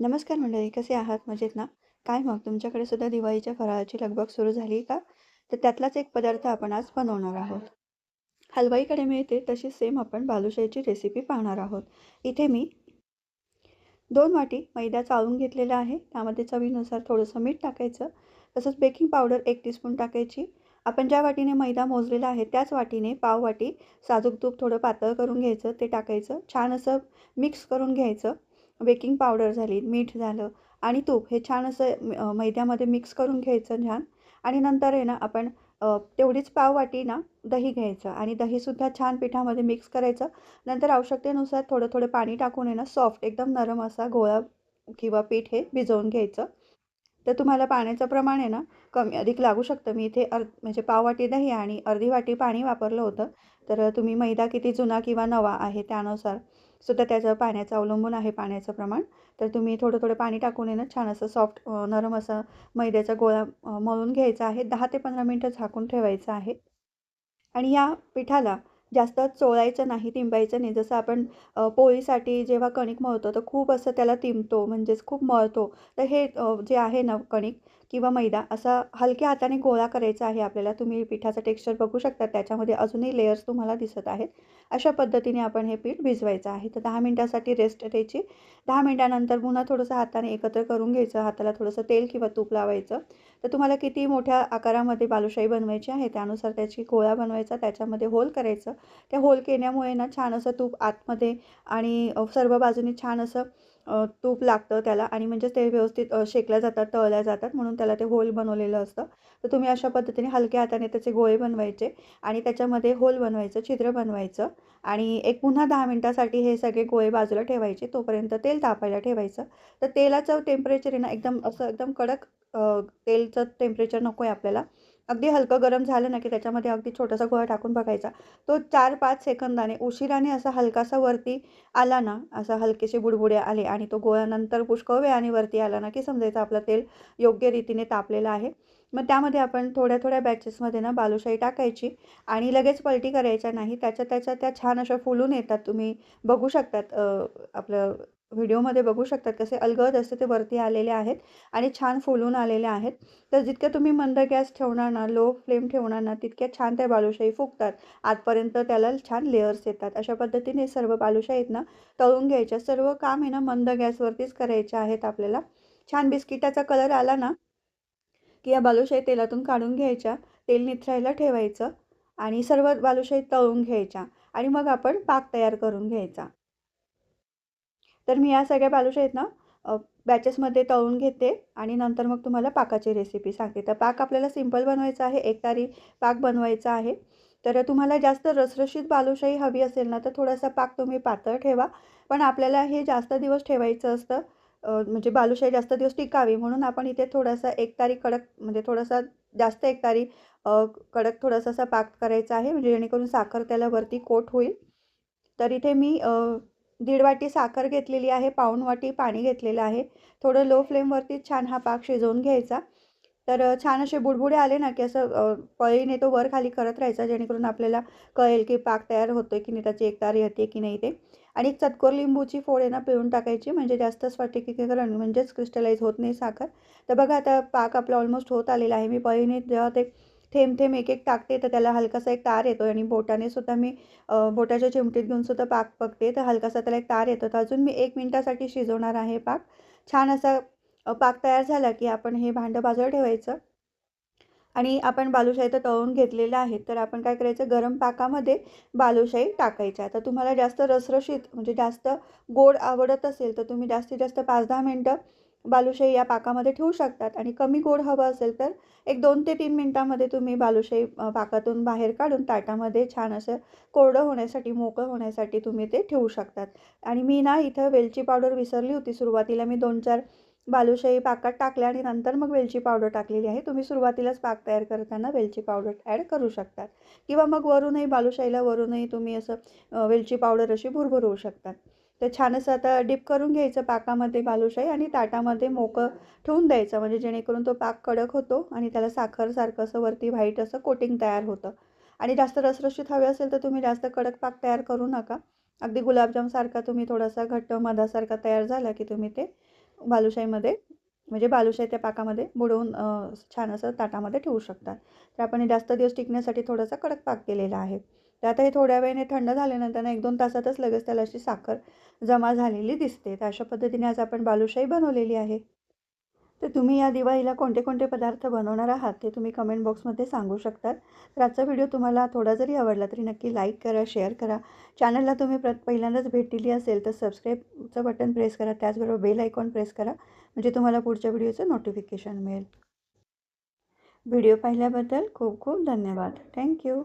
नमस्कार मंडळी कसे आहात? मजेत ना? काय मग? तुमच्याकडे सुद्धा दिवाळीच्या फराळाची लगबग सुरू झाली का? तर त्यातलाच एक पदार्थ आपण आज बनवणार आहोत. हलवाईकडे मिळते तशी सेम आपण बालुशाहीची रेसिपी पाहणार आहोत. इथे मी दोन वाटी मैदा चाळून घेतलेला आहे. त्यामध्ये चवीनुसार थोडंसं मीठ टाकायचं. तसंच बेकिंग पावडर एक टीस्पून टाकायची. आपण ज्या वाटीने मैदा मोजलेला आहे त्याच वाटीने पाव वाटी साजूक तूप थोडं पातळ करून घ्यायचं ते टाकायचं. छान असं मिक्स करून घ्यायचं. बेकिंग पावडर झाली मीठ झालं आणि तूप हे छान असं मैद्यामध्ये मिक्स करून घ्यायचं छान. आणि नंतर आहे ना आपण तेवढीच पाववाटी ना दही घ्यायचं आणि दहीसुद्धा छान पिठामध्ये मिक्स करायचं. नंतर आवश्यकतेनुसार थोडं थोडं पाणी टाकून आहे ना सॉफ्ट एकदम नरम असा गोळा किंवा पीठ हे भिजवून घ्यायचं. तर तुम्हाला पाण्याचं प्रमाण आहे ना कमी अधिक लागू शकतं. मी इथे अर् म्हणजे पाववाटी दही आणि अर्धी वाटी पाणी वापरलं होतं. तर तुम्ही मैदा किती जुना किंवा नवा आहे त्यानुसार सुद्धा त्याचं पाण्याचं अवलंबून आहे पाण्याचं प्रमाण. तर तुम्ही थोडं थोडं पाणी टाकून येणं छान असं सॉफ्ट नरम असं मैद्याचा गोळा मळून घ्यायचा आहे. दहा ते पंधरा मिनटं झाकून ठेवायचं आहे. आणि या पिठाला जास्त चोळायचं नाही तिंबायचं नाही. जसं आपण पोळीसाठी जेव्हा कणिक मळतो तर खूप असं त्याला तिंबतो म्हणजेच खूप मळतो. तर हे जे आहे ना कणिक किंवा मैदा असा हलक्या हाताने गोळा करायचा आहे आपल्याला. तुम्ही पिठाचं टेक्स्चर बघू शकता. त्याच्यामध्ये अजूनही लेयर्स तुम्हाला दिसत आहेत. अशा पद्धतीने आपण हे पीठ भिजवायचं आहे. तर दहा मिनटासाठी रेस्ट द्यायची. दहा मिनटानंतर पुन्हा थोडंसं हाताने एकत्र करून घ्यायचं. हाताला थोडंसं तेल किंवा तूप लावायचं. तर तुम्हाला किती मोठ्या आकारामध्ये बालुशाही बनवायची आहे त्यानुसार त्याची गोळा बनवायचा त्याच्यामध्ये होल करायचं. त्या होल केल्यामुळे ना छान असं तूप आतमध्ये आणि सर्व बाजूनी छान असं तूप लागतं त्याला आणि म्हणजेच ते व्यवस्थित शेकल्या जातात तळल्या जातात म्हणून त्याला ते होल बनवलेलं असतं. तर तुम्ही अशा पद्धतीने हलक्या हाताने त्याचे गोळे बनवायचे आणि त्याच्यामध्ये होल बनवायचं छिद्र बनवायचं आणि एक पुन्हा दहा मिनटासाठी हे सगळे गोळे बाजूला ठेवायचे. तोपर्यंत तेल तापायला ठेवायचं. तर तेलाचं टेम्परेचर आहे ना एकदम असं एकदम कडक तेलचं टेम्परेचर नको आहे आपल्याला. अगदी हलकं गरम झालं ना की त्याच्यामध्ये अगदी छोटासा गोळा टाकून बघायचा. तो चार पाच सेकंदाने उशिराने असा हलकासा वरती आला ना असा हलकेसे बुडबुडे आले आणि तो गोळा नंतर पुष्कळ वेळाने वरती आला ना की समजायचं आपलं तेल योग्य रीतीने तापलेलं आहे. मग त्यामध्ये आपण थोड्या थोड्या बॅचेसमध्ये ना बालुशाही टाकायची आणि लगेच पलटी करायच्या नाही. त्याच्या त्याच्या त्या छान अशा फुलून येतात. तुम्ही बघू शकतात आपलं व्हिडिओमध्ये बघू शकतात कसे अलगद असे ते वरती आलेले आहेत आणि छान फुलून आलेले आहेत. तर जितक्या तुम्ही मंद गॅस ठेवणार ना लो फ्लेम ठेवणार ना तितक्या छान त्या बालुशाही फुगतात. आतपर्यंत त्याला छान लेअर्स येतात. अशा पद्धतीने सर्व बालुशाहीत ना तळून घ्यायच्या. सर्व काम आहे ना मंद गॅसवरतीच करायचे आहेत आपल्याला. छान बिस्किटाचा कलर आला ना की या बालुशाही तेलातून काढून घ्यायच्या. तेल निथरायला ठेवायचं आणि सर्व बालुशाही तळून घ्यायच्या आणि मग आपण पाक तयार करून घ्यायचा. तर मी या सगळ्या बालुशाहीत ना बॅचेसमध्ये तळून घेते आणि नंतर मग तुम्हाला पाकाची रेसिपी सांगते. तर पाक आपल्याला सिंपल बनवायचा आहे एक तारी पाक बनवायचा आहे. तर तुम्हाला जास्त रसरशीत बालुशाही हवी असेल ना तर थोडासा पाक तुम्ही पातळ ठेवा. पण आपल्याला हे जास्त दिवस ठेवायचं असतं म्हणजे बालुशाही जास्त दिवस टिकावी. म्हणून आपण इथे थोडासा एक तारी कडक म्हणजे थोडासा जास्त एक तारी कडक थोडासा असा पाक करायचा आहे. म्हणजे जेणेकरून साखर त्याला वरती कोट होईल. तर इथे मी दीड वाटी साखर घेतलेली आहे पाऊण वाटी पाणी घेतलेलं आहे. थोडं लो फ्लेमवरती छान हा पाक शिजवून घ्यायचा. तर छान असे बुडबुडे आले ना की असं पळीने तो वर खाली करत राहायचा जेणेकरून आपल्याला कळेल की पाक तयार होतो आहे की नाही त्याची एकतारी येते की नाही ते. आणि एक चतकोर लिंबूची फोड आहे ना पिळून टाकायची म्हणजे जास्त स्फटिकीकरण म्हणजेच क्रिस्टलाइज होत नाही साखर. तर बघा आता पाक आपला ऑलमोस्ट होत आलेला आहे. मी पळीने जेव्हा ते थेंब थेंब एक एक टाकते तर त्याला हलकासा एक तार येतो आणि बोटाने सुद्धा मी बोटाच्या चिमटीत घेऊन सुद्धा पाक पकते तर हलकासा त्याला एक तार येतो तर अजून मी एक मिनटासाठी शिजवणार आहे पाक. छान असा पाक तयार झाला की आपण हे भांडं बाजूला ठेवायचं. आणि आपण बालुशाही तर तळून घेतलेलं आहे. तर आपण काय करायचं? गरम पाकामध्ये बालुशाही टाकायच्या. तर तुम्हाला जास्त रसरशीत म्हणजे जास्त गोड आवडत असेल तर तुम्ही जास्तीत जास्त पाच दहा मिनटं बालुशाही या पाकामध्ये ठेवू शकतात. आणि कमी गोड हवं असेल तर एक दोन ते तीन मिनटामध्ये तुम्ही बालुशाही पाकातून बाहेर काढून ताटामध्ये छान असं कोरडं होण्यासाठी मोकळं होण्यासाठी तुम्ही ते ठेवू शकतात. आणि मी ना इथं वेलची पावडर विसरली होती सुरुवातीला. मी दोन चार बालुशाही पाकात टाकल्या आणि नंतर मग वेलची पावडर टाकलेली आहे. तुम्ही सुरुवातीलाच पाक तयार करताना वेलची पावडर ॲड करू शकतात. किंवा मग वरूनही बालुशाहीला वरूनही तुम्ही असं वेलची पावडर अशी भुरभुरवू शकतात. तर छान असं आता डिप करून घ्यायचं पाकामध्ये बालुशाही आणि ताटामध्ये मोकं ठेवून द्यायचं. म्हणजे जेणेकरून तो पाक कडक होतो आणि त्याला साखरसारखं असं वरती व्हाईट असं कोटिंग तयार होतं. आणि जास्त रसरशीत हवे असेल तर तुम्ही जास्त कडक पाक तयार करू नका. अगदी गुलाबजामसारखा तुम्ही थोडासा घट्ट मधासारखा तयार झाला की तुम्ही ते बालुशाहीमध्ये म्हणजे बालुशाही त्या पाकामध्ये बुडवून छान असं ताटामध्ये ठेवू शकतात तर आपण हे जास्त दिवस टिकण्यासाठी थोडासा कडक पाक केलेला आहे. तर आता हे थोड्या वेळाने थंड झाल्यानंतर एक दोन तासातच लगेच त्याला अशी साखर जमा झालेली दिसते. तर अशा पद्धतीने आज आपण बालुशाही बनवलेली आहे. तर तुम्ही या दिवाळीला कोणते कोणते पदार्थ बनवणार आहात ते तुम्ही कमेंट बॉक्समध्ये सांगू शकतात. तर आजचा व्हिडिओ तुम्हाला थोडा जरी आवडला तरी नक्की लाईक करा शेअर करा. चॅनलला तुम्ही प्र पहिल्यांदाच भेट दिली असेल तर सबस्क्राईबचं बटन प्रेस करा. त्याचबरोबर बेल आयकॉन प्रेस करा. म्हणजे तुम्हाला पुढच्या व्हिडिओचं नोटिफिकेशन मिळेल. व्हिडिओ पाहिल्याबद्दल खूप खूप धन्यवाद. थँक्यू